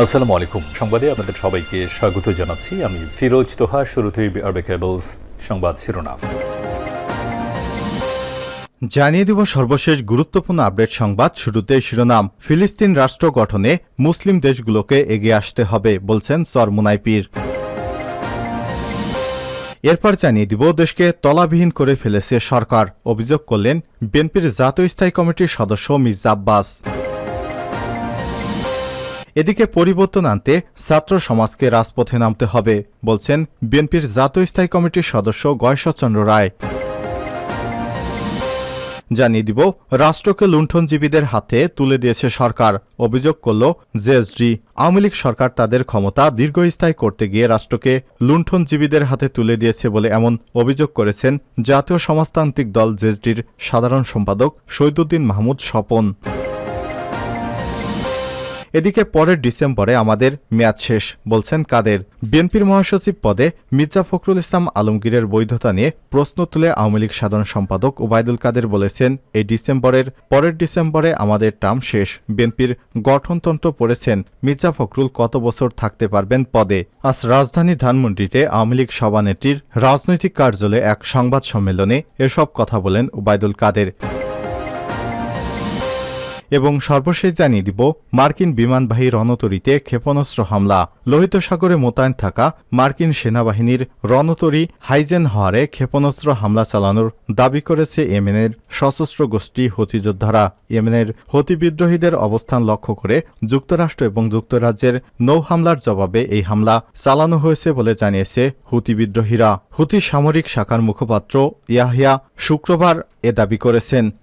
আসসালামু আলাইকুম। সংবাদে আপনাদের সবাইকে স্বাগত জানাচ্ছি। আমি ফিরোজ তোহা, শুরুতেই আরবে কেবলস সংবাদ শিরোনাম। জানিয়ে দিব সর্বশেষ গুরুত্বপূর্ণ আপডেট সংবাদ শুরুতে শিরোনাম। ফিলিস্তিন রাষ্ট্র গঠনে মুসলিম দেশগুলোকে এগিয়ে আসতে হবে, বলছেন সর মুনাইপির। এরপর জানিয়ে দিব, দেশকে তলাবিহীন করে ফেলেছে সরকার। অভিযোগ করলেন বিএনপির জাতীয় স্থায়ী কমিটির সদস্য মির্জা আব্বাস। এদিকে পরিবর্তন আনতে ছাত্র সমাজকে রাজপথে নামতে হবে, বলছেন বিএনপির জাতীয় স্থায়ী কমিটির সদস্য গয়েশ্বরচন্দ্র রায়। জানিয়ে দিব, রাষ্ট্রকে লুণ্ঠনজীবীদের হাতে তুলে দিয়েছে সরকার। অভিযোগ করল, জেএসডি, আওয়ামী লীগ সরকার তাদের ক্ষমতা দীর্ঘস্থায়ী করতে গিয়ে রাষ্ট্রকে লুণ্ঠনজীবীদের হাতে তুলে দিয়েছে বলে এমন অভিযোগ করেছেন জাতীয় সমাজতান্ত্রিক দল জেএসডির সাধারণ সম্পাদক শহীদুদ্দিন মাহমুদ স্বপন। এদিকে পরের ডিসেম্বরে আমাদের মেয়াদ শেষ, বলছেন কাদের। বিএনপির মহাসচিব পদে মির্জা ফখরুল ইসলাম আলমগীরের বৈধতা নিয়ে প্রশ্ন তুলে আওয়ামী লীগ সাধারণ সম্পাদক ওবায়দুল কাদের বলেছেন, এই ডিসেম্বরের পরের ডিসেম্বরে আমাদের টার্ম শেষ। বিএনপির গঠনতন্ত্র পড়েছেন, মির্জা ফখরুল কত বছর থাকতে পারবেন পদে। আজ রাজধানী ধানমন্ডিতে আওয়ামী লীগ সভানেত্রীর রাজনৈতিক কার্যালয়ে এক সংবাদ সম্মেলনে এসব কথা বলেন ওবায়দুল কাদের। এবং সর্বশেষ জানিয়ে দিব, মার্কিন বিমানবাহী রণতরীতে ক্ষেপণাস্ত্র হামলা। লোহিত সাগরে মোতায়েন থাকা মার্কিন সেনাবাহিনীর রণতরী হাইজেন হওয়ারে ক্ষেপণাস্ত্র হামলা চালানোর দাবি করেছে ইয়েমেনের সশস্ত্র গোষ্ঠী হতিযোদ্ধারা ইয়েমেনের হতি বিদ্রোহীদের অবস্থান লক্ষ্য করে যুক্তরাষ্ট্র এবং যুক্তরাজ্যের নৌ হামলার জবাবে এই হামলা চালানো হয়েছে বলে জানিয়েছে হুতি বিদ্রোহীরা। হুতি সামরিক শাখার মুখপাত্র ইয়াহিয়া শুক্রবার এ দাবি করেছেন।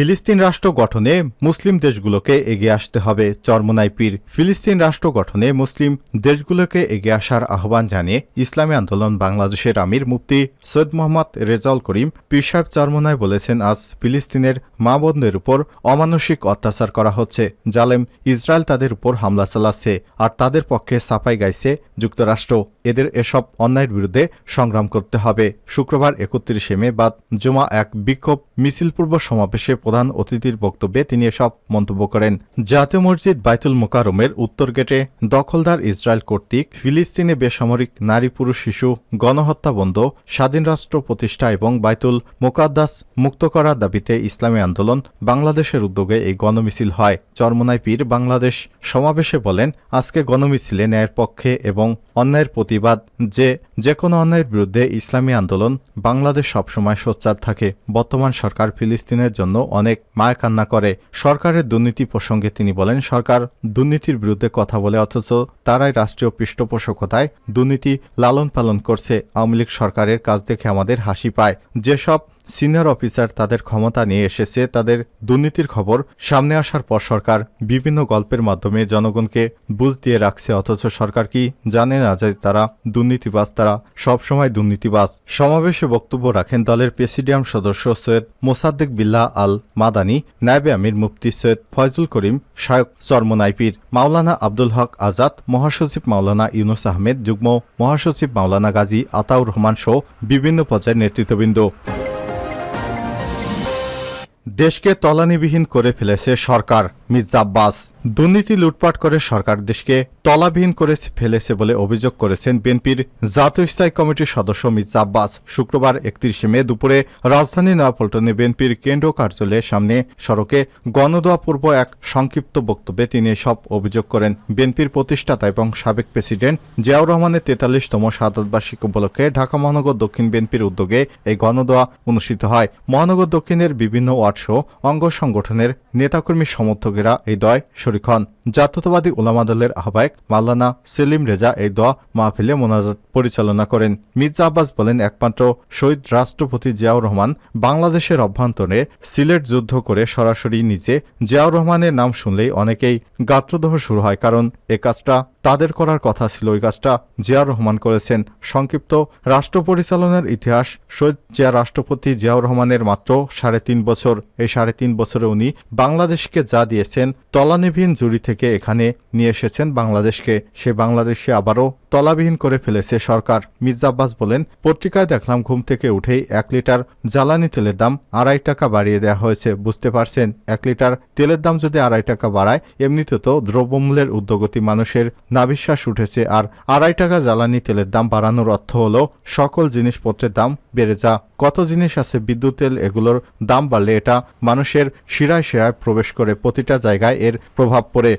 ফিলিস্তিন রাষ্ট্র গঠনে মুসলিম দেশগুলোকে এগিয়ে আসতে হবে। চরমোনাই পীর ফিলিস্তিন রাষ্ট্র গঠনে মুসলিম দেশগুলোকে এগিয়ে আসার আহ্বান জানিয়ে ইসলামী আন্দোলন বাংলাদেশের আমির মুফতি সৈয়দ মোহাম্মদ রেজাউল করিম পীর সাহেব চরমোনায় বলেছেন, আজ ফিলিস্তিনের মা বোনদের উপর অমানসিক অত্যাচার করা হচ্ছে। জালেম ইসরায়েল তাদের উপর হামলা চালাচ্ছে আর তাদের পক্ষে সাফাই গাইছে যুক্তরাষ্ট্র। এদের এসব অন্যায়ের বিরুদ্ধে সংগ্রাম করতে হবে। শুক্রবার একত্রিশে মে বাদ জমা এক বিক্ষোভ মিছিলপূর্ব সমাবেশে প্রধান অতিথির বক্তব্যে তিনি এসব মন্তব্য করেন। জাতীয় মসজিদ বাইতুল মোকারমের উত্তর গেটে দখলদার ইসরায়েল কর্তৃক ফিলিস্তিনে বেসামরিক নারী পুরুষ শিশু গণহত্যা বন্ধ, স্বাধীন রাষ্ট্র প্রতিষ্ঠা এবং বাইতুল মোকাদ্দাস মুক্ত করার দাবিতে ইসলামী আন্দোলন বাংলাদেশের উদ্যোগে এই গণমিছিল হয়। চরমনাই পীর বাংলাদেশ সমাবেশে বলেন, আজকে গণমিছিলে ন্যায়ের পক্ষে এবং অন্যায়ের প্রতিবাদ যে যে কোনো অন্যায়ের বিরুদ্ধে ইসলামী আন্দোলন বাংলাদেশ সবসময় সোচ্চার থাকে। বর্তমান সরকার ফিলিস্তিনের জন্য অনেক মায় কান্না করে। সরকারের দুর্নীতি প্রসঙ্গে তিনি বলেন, সরকার দুর্নীতির বিরুদ্ধে কথা বলে, অথচ তারাই রাষ্ট্রীয় পৃষ্ঠপোষকতায় দুর্নীতি লালন পালন করছে। আওয়ামী লীগ সরকারের কাজ দেখে আমাদের হাসি পায়। যেসব সিনিয়র অফিসার তাদের ক্ষমতা নিয়ে এসেছে। তাদের দুর্নীতির খবর সামনে আসার পর সরকার বিভিন্ন গল্পের মাধ্যমে জনগণকে বুঝ দিয়ে রাখছে। অথচ সরকার কি জানে না যে তারা দুর্নীতিবাজ, তারা সবসময় দুর্নীতিবাজ? সমাবেশে বক্তব্য রাখেন দলের প্রেসিডিয়াম সদস্য সৈয়দ মোসাদ্দেক বিল্লাহ আল মাদানি, নায়বে আমির মুফতি সৈয়দ ফয়জুল করিম শায়ক চরমনাইপির মাওলানা আব্দুল হক আজাদ, মহাসচিব মাওলানা ইউনুস আহমেদ, যুগ্ম মহাসচিব মাওলানা গাজী আতাউর রহমান সহ বিভিন্ন পর্যায়ের নেতৃত্ববৃন্দ। দেশকে তলানিবিহীন করে ফেলেছে সরকার মির্জা আব্বাস। দুর্নীতি লুটপাট করে সরকার দেশকে তলাবিহীন করে ফেলেছে বলে অভিযোগ করেছেন বিএনপির জাতীয় স্থায়ী কমিটির সদস্য মির্জা আব্বাস। শুক্রবার একত্রিশে মে দুপুরে রাজধানী নয়াপল্টনে বিএনপির কেন্দ্রীয় কার্যালয়ের সামনে সড়কে গণদোয়া পূর্ব এক সংক্ষিপ্ত বক্তব্যে তিনি সব অভিযোগ করেন। বিএনপির প্রতিষ্ঠাতা এবং সাবেক প্রেসিডেন্ট জিয়াউর রহমানের তেতাল্লিশতম শাহাদবার্ষিকী উপলক্ষে ঢাকা মহানগর দক্ষিণ বিএনপির উদ্যোগে এই গণদোয়া অনুষ্ঠিত হয়। মহানগর দক্ষিণের বিভিন্ন ওয়ার্ড সহ অঙ্গ সংগঠনের নেতাকর্মী সমর্থকেরা এই দয় শরিক হন জাতীয়তাবাদী ওলামা দলের আহ্বায়ক মাল্লানা সেলিম রেজা এই দোয়া মাহফিলে মোনাজাত পরিচালনা করেন। মির্জা আব্বাস বলেন, একমাত্র শহীদ রাষ্ট্রপতি জিয়াউর রহমান বাংলাদেশের অভ্যন্তরে সিলেট যুদ্ধ করে সরাসরি নিচে জিয়াউর রহমানের নাম শুনলেই অনেকেই গাত্রদহ শুরু হয়, কারণ এ কাজটা তাদের করার কথা ছিল, ওই কাজটা জিয়াউর রহমান করেছেন। সংক্ষিপ্ত রাষ্ট্র পরিচালনার ইতিহাস, শহীদ জিয়া রাষ্ট্রপতি জিয়াউর রহমানের মাত্র সাড়ে তিন বছর। এই সাড়ে তিন বছরে উনি বাংলাদেশকে যা দিয়েছেন তলানিবিহীন জুড়ি থেকে এখানে নিয়ে এসেছেন বাংলাদেশকে। সে বাংলাদেশে আবারও তলাবিহীন করে ফেলেছে সরকার। মির্জা আব্বাস বলেন, পত্রিকায় দেখলাম ঘুম থেকে উঠেই এক লিটার জ্বালানি তেলের দাম আড়াই টাকা বাড়িয়ে দেওয়া হয়েছে। বুঝতে পারছেন, এক লিটার তেলের দাম যদি আড়াই টাকা বাড়ায়, এমনিতে তো দ্রব্যমূল্যের উদ্যোগতি মানুষের নাবিশ্বাস উঠেছে। আর আড়াই টাকা জ্বালানি তেলের দাম বাড়ানোর অর্থ হলো, সকল জিনিসপত্রের দাম বেড়ে যা। কত জিনিস আছে বিদ্যুৎ তেল, এগুলোর দাম বাড়লে এটা মানুষের শিরায় শিরায় প্রবেশ করে প্রতিটা জায়গায় এর প্রভাব পড়ে।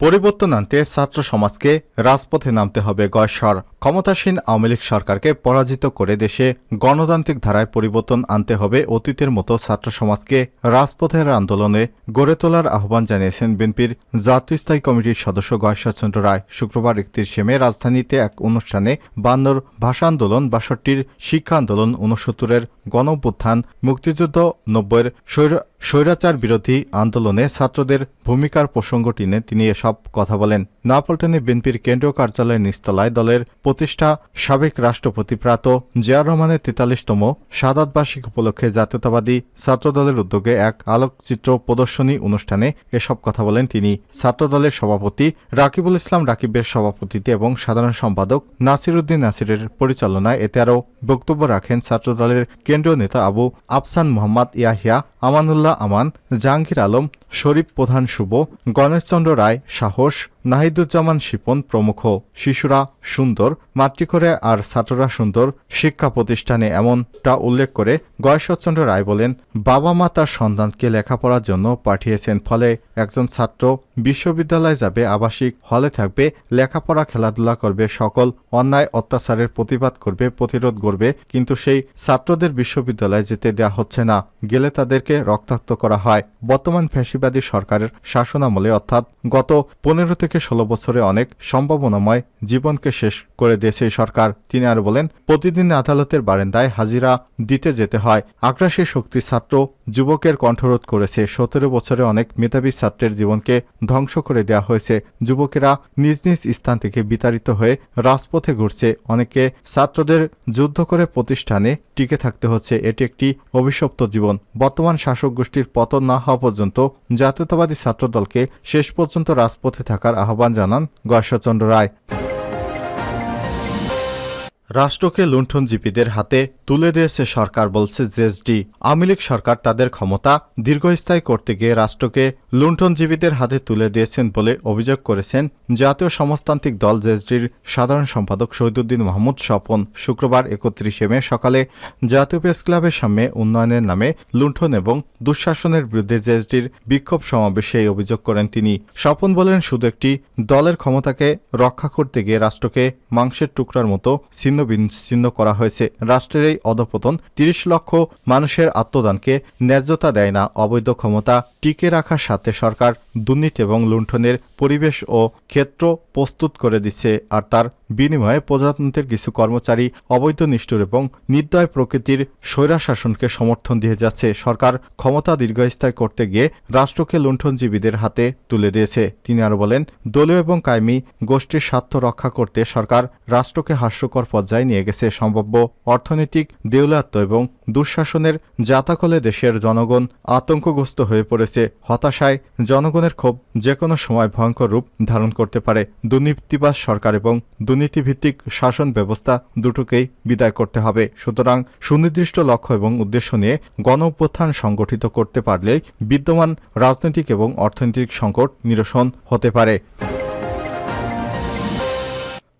পরিবর্তন আনতে ছাত্র সমাজকে রাজপথে নামতে হবে গয়সর ক্ষমতাসীন আওয়ামী লীগ সরকারকে পরাজিত করে দেশে গণতান্ত্রিক ধারায় পরিবর্তন আনতে হবে অতীতের মতো ছাত্র সমাজকে রাজপথের আন্দোলনে গড়ে তোলার আহ্বান জানিয়েছেন বিএনপির জাতীয় স্থায়ী কমিটির সদস্য গয়েশ্বরচন্দ্র রায়। শুক্রবার একত্রিশে মে রাজধানীতে এক অনুষ্ঠানে বান্নর ভাষা আন্দোলন, বাষট্টির শিক্ষা আন্দোলন উনসত্তরের গণঅভ্যুত্থান, মুক্তিযুদ্ধ, নব্বইয়ের স্বৈর স্বৈরাচার বিরোধী আন্দোলনে ছাত্রদের ভূমিকার প্রসঙ্গ টেনে তিনি এসব কথা বলেন। নয়াপল্টনে বিএনপির কেন্দ্রীয় কার্যালয়ের নিচতলায় দলের প্রতিষ্ঠা সাবেক রাষ্ট্রপতি প্রাত জিয়াউর রহমানের তেতাল্লিশতম সাদাত বার্ষিক উপলক্ষে জাতীয়তাবাদী ছাত্রদলের উদ্যোগে এক আলোকচিত্র প্রদর্শনী অনুষ্ঠানে এসব কথা বলেন তিনি। ছাত্রদলের সভাপতি রাকিবুল ইসলাম রাকিবের সভাপতিতে এবং সাধারণ সম্পাদক নাসির উদ্দিন নাসিরের পরিচালনায় এতে আরও বক্তব্য রাখেন ছাত্রদলের কেন্দ্রীয় নেতা আবু আফসান মোহাম্মদ ইয়াহিয়া আমানুল্লাহ আমান জাহাঙ্গীর আলম শরীফ প্রধান শুভ গণেশচন্দ্র রায় সাহস নাহিদুজ্জামান শিপন প্রমুখ শিশুরা সুন্দর, মাতৃকরে আর ছাত্ররা সুন্দর শিক্ষা প্রতিষ্ঠানে এমনটা উল্লেখ করে গয়েশ্বরচন্দ্র রায় বলেন, বাবা মা তার সন্তানকে লেখাপড়ার জন্য পাঠিয়েছেন, ফলে একজন ছাত্র বিশ্ববিদ্যালয়ে যাবে, আবাসিক হলে থাকবে, লেখাপড়া, খেলাধুলা করবে, সকল অন্যায় অত্যাচারের প্রতিবাদ করবে, প্রতিরোধ করবে কিন্তু সেই ছাত্রদের বিশ্ববিদ্যালয়ে যেতে দেওয়া হচ্ছে না, গেলে তাদেরকে রক্তাক্ত করা হয়। বর্তমান ফ্যাসিবাদী সরকারের শাসনামলে অর্থাৎ গত পনেরো থেকে ষোলো বছরে অনেক সম্ভাবনাময় জীবনকে শেষ করে দিয়েছে সরকার। তিনি আর বলেন, প্রতিদিন আদালতের বারান্দায় হাজিরা দিতে যেতে হয়। আগ্রাসী শক্তি ছাত্র যুবকের কণ্ঠরোধ করেছে। সতেরো বছরে অনেক মেধাবী ছাত্রের জীবনকে ধ্বংস করে দেওয়া হয়েছে। যুবকেরা নিজ নিজ স্থান থেকে বিতাড়িত হয়ে রাজপথে ঘুরছে। অনেকে ছাত্রদের যুদ্ধ করে প্রতিষ্ঠানে টিকে থাকতে হচ্ছে। এটি একটি অভিশপ্ত জীবন। বর্তমান শাসক গোষ্ঠীর পতন না হওয়া পর্যন্ত জাতীয়তাবাদী ছাত্রদলকে শেষ পর্যন্ত রাজপথে থাকার আহ্বান জানান গর্ষচন্দ্র রায়। রাষ্ট্রকে লুণ্ঠনজীবীদের হাতে তুলে দিয়েছে সরকার বলছে জেএসডি। আওয়ামী লীগ সরকার তাদের ক্ষমতা দীর্ঘস্থায়ী করতে গিয়ে রাষ্ট্রকে লুণ্ঠনজীবীদের হাতে তুলে দিয়েছেন বলে অভিযোগ করেছেন জাতীয় সমাজতান্ত্রিক দল জেএসডির সাধারণ সম্পাদক শহীদুদ্দিন মাহমুদ স্বপন। শুক্রবার একত্রিশে মে সকালে জাতীয় প্রেস ক্লাবের সামনে উন্নয়নের নামে লুণ্ঠন এবং দুঃশাসনের বিরুদ্ধে জেএসডির বিক্ষোভ সমাবেশে এই অভিযোগ করেন তিনি। স্বপন বলেন, শুধু একটি দলের ক্ষমতাকে রক্ষা করতে গিয়ে রাষ্ট্রকে মাংসের টুকরার মতো ছিন্ন বিচ্ছিন্ন করা হয়েছে। রাষ্ট্রের এই অধপতন তিরিশ লক্ষ মানুষের আত্মদানকে ন্যায্যতা দেয় না অবৈধ ক্ষমতা টিকে রাখার সাথে সরকার দুর্নীতি এবং লুণ্ঠনের পরিবেশ ও ক্ষেত্র প্রস্তুত করে দিচ্ছে, আর তার বিনিময়ে প্রজাতন্ত্রের কিছু কর্মচারী অবৈধ, নিষ্ঠুর এবং নির্দয় প্রকৃতির স্বৈরাশাসনকে সমর্থন দিয়ে যাচ্ছে সরকার। ক্ষমতা দীর্ঘস্থায়ী করতে গিয়ে রাষ্ট্রকে লুণ্ঠনজীবীদের হাতে তুলে দিয়েছে। তিনি আরও বলেন, দলীয় এবং কায়েমি গোষ্ঠীর স্বার্থ রক্ষা করতে সরকার রাষ্ট্রকে হাস্যকর পর্যায়ে নিয়ে গেছে। সম্ভাব্য অর্থনৈতিক দেউলাত্ম এবং দুঃশাসনের জাতাকলে দেশের জনগণ আতঙ্কগ্রস্ত হয়ে পড়েছে, হতাশায় জনগণের ক্ষোভ যে কোনো সময় ভয়ঙ্কর রূপ ধারণ করতে পারে। দুর্নীতিবাজ সরকার এবং দুর্নীতিভিত্তিক শাসন ব্যবস্থা দুটোকেই বিদায় করতে হবে। সুতরাং সুনির্দিষ্ট লক্ষ্য এবং উদ্দেশ্য নিয়ে গণ সংগঠিত করতে পারলেই বিদ্যমান রাজনৈতিক এবং অর্থনৈতিক সংকট নিরসন হতে পারে।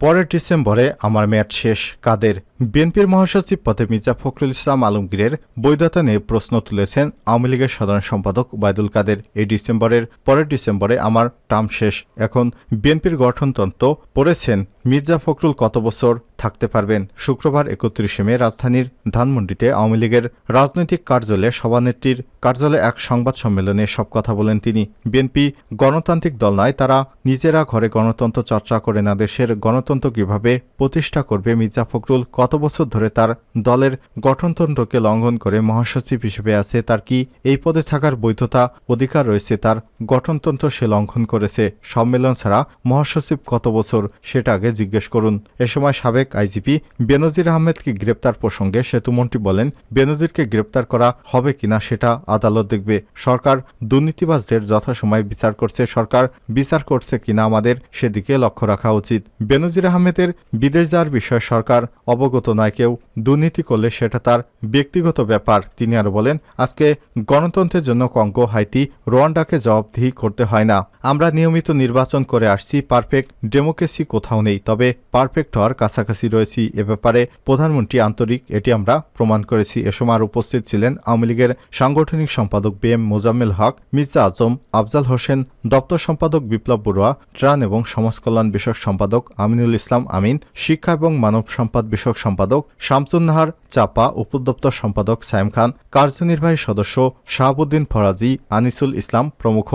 পরের ডিসেম্বরে আমার মেয়াদ শেষ। কাদের? বিএনপির মহাসচিব পদে মির্জা ফখরুল ইসলাম আলমগীরের বৈধতা নিয়ে প্রশ্ন তুলেছেন আওয়ামী লীগের সাধারণ সম্পাদক ওবায়দুল কাদের। এই ডিসেম্বরের পরের ডিসেম্বরে আমার টার্ম শেষ। এখন বিএনপির গঠনতন্ত্র পড়েছেন মির্জা ফখরুল কত বছর থাকতে পারবেন? শুক্রবার একত্রিশে মে রাজধানীর ধানমন্ডিতে আওয়ামী লীগের রাজনৈতিক কার্যালয়ে সভানেত্রীর কার্যালয়ে এক সংবাদ সম্মেলনে সব কথা বলেন তিনি। বিএনপি গণতান্ত্রিক দল নয়, তারা নিজেরা ঘরে গণতন্ত্র চর্চা করে না, দেশের গণতন্ত্র কীভাবে প্রতিষ্ঠা করবে মির্জা ফখরুল? কত বছর ধরে তার দলের গঠনতন্ত্রকে লঙ্ঘন করে মহাসচিব হিসেবে আছে, তার কি এই পদে থাকার বৈধতা অধিকার রয়েছে, তার গঠনতন্ত্র সে লঙ্ঘন করেছে, সম্মেলন ছাড়া মহাসচিব কত বছর সেটা আগে জিজ্ঞেস করুন। এ সময় সাবেক আইজিপি বেনজির আহমেদকে গ্রেপ্তার প্রসঙ্গে সেতুমন্ত্রী বলেন, বেনজিরকে গ্রেপ্তার করা হবে কিনা সেটা আদালত দেখবে। সরকার দুর্নীতিবাজদের যথাসময়ে বিচার করছে, সরকার বিচার করছে কিনা আমাদের সেদিকে লক্ষ্য রাখা উচিত। বেনজির আহমেদের বিদেশ যাওয়ার বিষয়ে সরকার অবগত নয়, কেউ দুর্নীতি করলে সেটা তার ব্যক্তিগত ব্যাপার। তিনি আরও বলেন, আজকে গণতন্ত্রের জন্য কঙ্গো হাইতি রোয়ান্ডাকে জবাবদিহি করতে হয় না। আমরা নিয়মিত নির্বাচন করে আসছি, পারফেক্ট ডেমোক্রেসি কোথাও নেই, তবে পারফেক্ট হওয়ার কাছাকাছি রয়েছি। এ ব্যাপারে প্রধানমন্ত্রী আন্তরিক, এটি আমরা প্রমাণ করেছি। এ সময় উপস্থিত ছিলেন আওয়ামী লীগের সাংগঠনিক সম্পাদক বি এম মোজাম্মেল হক, মির্জা আজম, আফজাল হোসেন, দপ্তর সম্পাদক বিপ্লব বড়ুয়া ত্রাণ এবং সমাজ কল্যাণ বিষয়ক সম্পাদক আমিনুল ইসলাম আমিন, শিক্ষা এবং মানব সম্পদ বিষয়ক সম্পাদক শামসুন্নাহার চাপা উপদপ্তর সম্পাদক সায়েম খান কার্যনির্বাহী সদস্য শাহাবুদ্দিন ফরাজি আনিসুল ইসলাম প্রমুখ।